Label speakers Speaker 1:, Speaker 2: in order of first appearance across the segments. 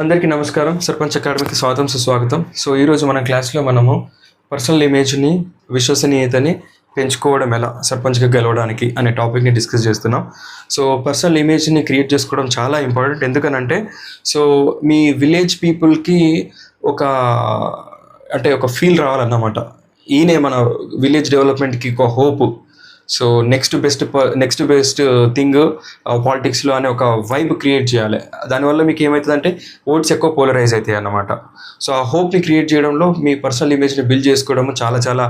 Speaker 1: అందరికీ నమస్కారం. సర్పంచ్ అకాడమీకి స్వాగతం సుస్వాగతం. సో ఈరోజు మన క్లాస్లో మనము పర్సనల్ ఇమేజ్ని విశ్వసనీయతని పెంచుకోవడం ఎలా సర్పంచ్గా గెలవడానికి అనే టాపిక్ని డిస్కస్ చేస్తున్నాం. సో పర్సనల్ ఇమేజ్ని క్రియేట్ చేసుకోవడం చాలా ఇంపార్టెంట్. ఎందుకనంటే సో మీ విలేజ్ పీపుల్కి ఒక అంటే ఒక ఫీల్ రావాలన్నమాట. ఈయనే మన విలేజ్ డెవలప్మెంట్కి ఒక hope. So next best next best thing పాలిటిక్స్లో అనే ఒక వైబ్ క్రియేట్ చేయాలి. దానివల్ల మీకు ఏమవుతుందంటే ఓట్స్ ఎక్కువ పోలరైజ్ అవుతాయి అన్నమాట. సో ఆ హోప్ని క్రియేట్ చేయడంలో మీ పర్సనల్ ఇమేజ్ని బిల్డ్ చేసుకోవడం చాలా చాలా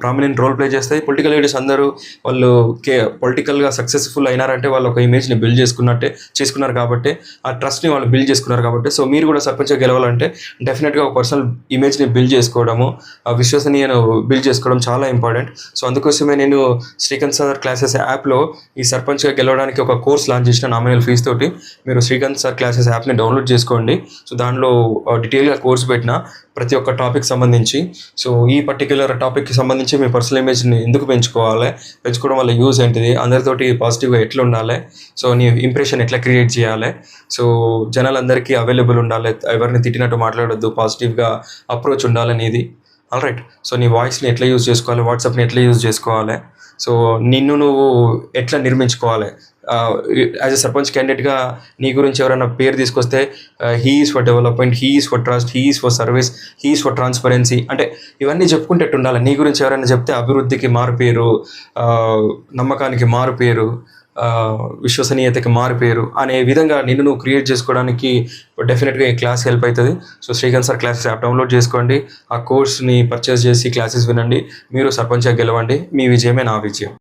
Speaker 1: ప్రామినెంట్ రోల్ ప్లే చేస్తాయి. పొలిటికల్ లీడర్స్ అందరూ వాళ్ళు కే పొలిటికల్గా సక్సెస్ఫుల్ అయినారంటే వాళ్ళు ఒక ఇమేజ్ని బిల్డ్ చేసుకున్నట్టే చేసుకున్నారు కాబట్టి ఆ ట్రస్ట్ని వాళ్ళు బిల్డ్ చేసుకున్నారు కాబట్టి. సో మీరు కూడా సర్పంచ్గా గెలవాలంటే డెఫినెట్గా ఒక పర్సనల్ ఇమేజ్ని బిల్డ్ చేసుకోవడము ఆ విశ్వసనీయను బిల్డ్ చేసుకోవడం చాలా ఇంపార్టెంట్ సో అందుకోసమే నేను శ్రీకాంత్ సార్ క్లాసెస్ యాప్లో ఈ సర్పంచ్గా గెలవడానికి ఒక కోర్స్ లాంచ్ చేసిన నామినల్ ఫీజు తోటి మీరు శ్రీకాంత్ సార్ క్లాసెస్ యాప్ని డౌన్లోడ్ చేసుకోండి. సో దానిలో డీటెయిల్గా కోర్స్ పెట్టిన ప్రతి ఒక్క టాపిక్ సంబంధించి సో ఈ పర్టిక్యులర్ టాపిక్కి సంబంధించి మీ పర్సనల్ ఇమేజ్ని ఎందుకు పెంచుకోవాలి పెంచుకోవడం వల్ల యూజ్ ఏంటిది అందరితోటి పాజిటివ్గా ఎట్లా ఉండాలి సో నీ ఇంప్రెషన్ ఎట్లా క్రియేట్ చేయాలి సో జనాలందరికీ అవైలబుల్ ఉండాలి ఎవరిని తిట్టినట్టు మాట్లాడొద్దు పాజిటివ్గా అప్రోచ్ ఉండాలనేది ఆల్ రైట్ సో నీ వాయిస్ని ఎట్లా యూజ్ చేసుకోవాలి? వాట్సాప్ని ఎట్లా యూజ్ చేసుకోవాలి? సో నిన్ను నువ్వు ఎట్లా నిర్మించుకోవాలి? యాజ్ ఎ సర్పంచ్ క్యాండిడేట్గా నీ గురించి ఎవరైనా పేరు తీసుకొస్తే he is for development he is for trust he is for service he is for transparency అంటే ఇవన్నీ చెప్పుకుంటేట్టు ఉండాలి. నీ గురించి ఎవరైనా చెప్తే అభివృద్ధికి మారుపేరు నమ్మకానికి మారుపేరు విశ్వసనీయతకి మారిపోయారు అనే విధంగా నిన్ను నువ్వు క్రియేట్ చేసుకోవడానికి డెఫినెట్గా ఈ క్లాస్ హెల్ప్ అవుతుంది so Srikanth sir classes app download చేసుకోండి. ఆ కోర్స్ని పర్చేస్ చేసి క్లాసెస్ వినండి. మీరు సర్పంచ్గా గెలవండి. మీ విజయమే నా విజయం.